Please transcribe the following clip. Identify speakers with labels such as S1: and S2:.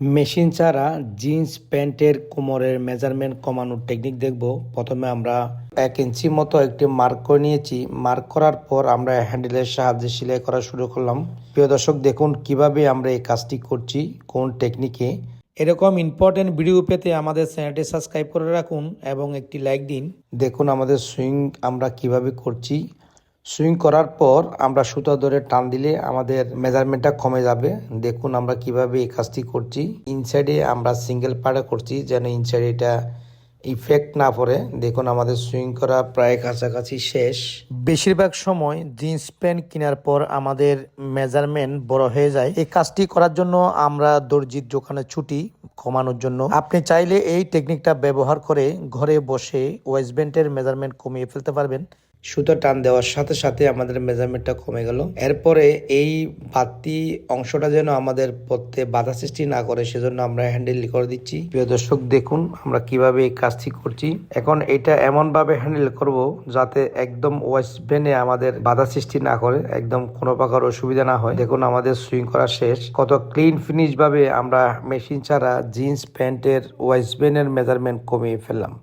S1: Machine ছাড়া jeans, প্যান্টের কোমরের মেজারমেন্ট কমানোর টেকনিক দেখব। প্রথমে আমরা এক ইঞ্চি মতো একটি মার্ক করে নিয়েছি। মার্ক করার পর আমরা হ্যান্ডেলের সাহায্যে সেলাই করা শুরু করলাম। প্রিয় দর্শক, দেখুন কীভাবে আমরা এই কাজটি করছি, কোন টেকনিকে এরকম ইম্পর্টেন্ট ভিডিও পেতে আমাদের চ্যানেলটি সাবস্ক্রাইব করে রাখুন এবং একটি লাইক দিন। দেখুন আমাদের সুইং আমরা কীভাবে করছি। সুইং করার পর আমরা সুতা ধরে টান দিলে আমাদের মেজারমেন্টটা কমে যাবে। দেখুন আমরা কীভাবে এই কাজটি করছি। ইনসাইডে আমরা সিঙ্গেল পাড়ে করছি যেন ইনসাইডে এটা ইফেক্ট না পড়ে। দেখুন আমাদের সুইং করা প্রায় কাছাকাছি শেষ। বেশিরভাগ সময় জিন্স প্যান্ট কেনার পর আমাদের মেজারমেন্ট বড় হয়ে যায়। এই কাজটি করার জন্য আমরা দর্জির দোকানে ছুটি কমানোর জন্য। আপনি চাইলে এই টেকনিকটা ব্যবহার করে ঘরে বসে ওয়েস্ট বেন্টের মেজারমেন্ট কমিয়ে ফেলতে পারবেন। সুতো টান দেওয়ার সাথে সাথে আমাদের মেজারমেন্টটা কমে গেল। এরপরে এই বাতি অংশটা যেন আমাদের পথে বাধা সৃষ্টি না করে, সেজন্য আমরা হ্যান্ডেল করে দিচ্ছি। প্রিয় দর্শক, দেখুন আমরা কীভাবে এই কাজটি করছি। এখন এটা এমন ভাবে হ্যান্ডেল করব যাতে একদম ওয়েস্ট বেনে আমাদের বাধা সৃষ্টি না করে, একদম কোনো প্রকার অসুবিধা না হয়। দেখুন, আমাদের সুইং করা শেষ। কত ক্লিন ফিনিশ ভাবে আমরা মেশিন ছাড়া জিন্স, প্যান্টের ওয়েস্ট বেনের মেজারমেন্ট কমিয়ে ফেললাম।